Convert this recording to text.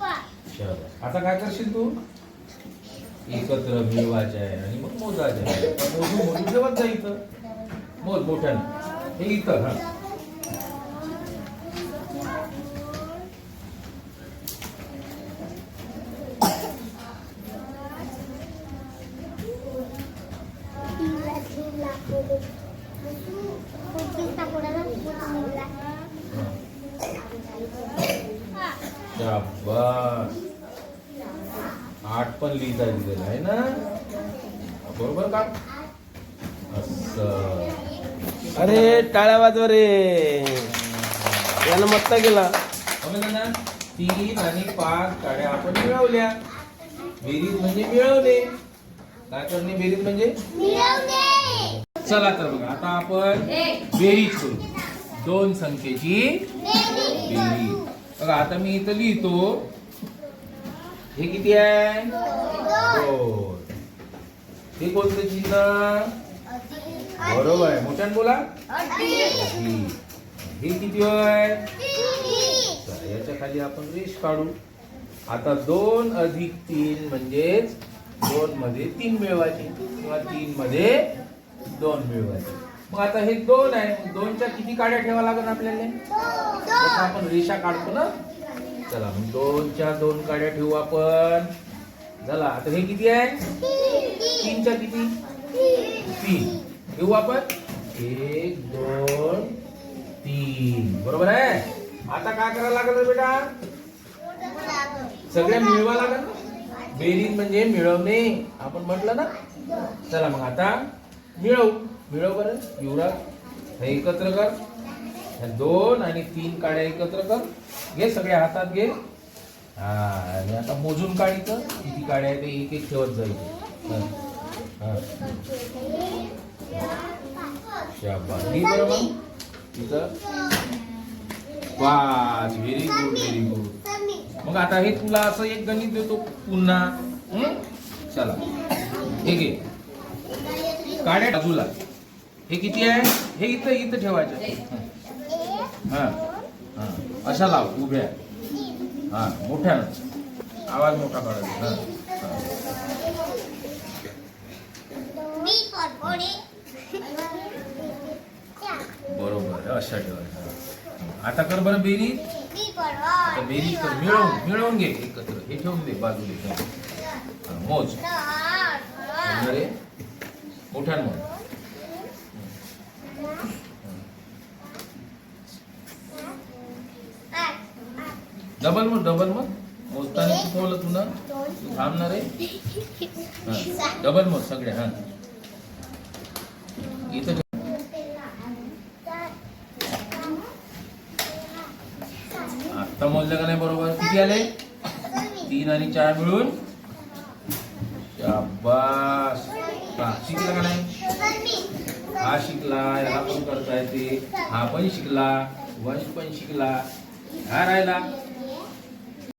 पाच. आता काय करशील तू? एकत्र मिळवायचे आहे आणि मग मोजायचे आहे. मोजू मोजून ठेवत जा इथं. मोज मोठ्यानं. हे इथं हा. Thank you. शाबास. आठ पण लिहिता दिलेलं आहे ना? बरोबर का? असं. अरे टाळ्या वाजवा रे. यानं मत्ता गेला ना तीन आणि पाच काड्या आपण मिळवल्या. बेरीज म्हणजे मिळवणे. काय करणे बेरीज म्हणजे? चला तर बघा आता आपण बेरीज करू. दोन संख्येची बेरीज. बघा आता मी इथं लिहितो. हे किती आहे? दोन. हे कोणतं चिन्ह? बरोबर आहे. मोठ्यान बोला. हे किती आहे याच्या खाली आपण रेष काढू. आता दोन अधिक तीन म्हणजेच दोन मध्ये तीन मिळवायचे. किंवा तीन मध्ये दोन मिळवायचे. मग आता हे दोन आहे. दोनच्या किती काड्या ठेवा लागेल आपल्याला? आपण रेषा काढतो ना. चला मग दोनच्या दोन काड्या ठेवू आपण. झाला आता हे किती आहे? तीनच्या किती? तीन. ठेवू आपण? एक दोन तीन. बरोबर आहे? आता काय करायला लागेल रे बेटा? सगळे मिळवा लागेल? ना बेरीज म्हणजे मिळवणे. आपण म्हटलं ना? चला मग आता मिळवू. मिळव बरं युवराज हे एकत्र कर. ह्या दोन आणि तीन काड्या एकत्र कर. घे सगळ्या हातात घे. हा आणि आता मोजून काढीचं किती काड्या आहे ते एक एक ठेवत जाईल बरोबर? बरं तिथं पाच व्हेरी गुड व्हेरी गुड मग आता हे तुला असं एक गणित देतो पुन्हा. चला. हे घे. काड्या बाजूला हे किती आहे? हे इथं इथं ठेवायचं. हा. हा. अशा लाव उभ्या. हा मोठ्यानं आवाज मोठा काढायचा. हा. बरोबर अशा ठेवायचं. आता कर बरं बेरीज आता बेरीज कर. मिळवून मिळवून घे एकत्र. हे ठेवून दे बाजूला मोज. मोठ्यानं मोज डबल मग डबल मग मोजताना शिकवलं तुला. तू थांबणार आहे? हा, डबल मग सगळे हा. इथं ठेव. आता मोजलं का नाही बरोबर? किती आले? तीन आणि चार मिळून. शाबास. हा, शिकला का नाही? हा शिकला याला पण करता येते हा पण शिकला वंश पण शिकला. हा राहिला.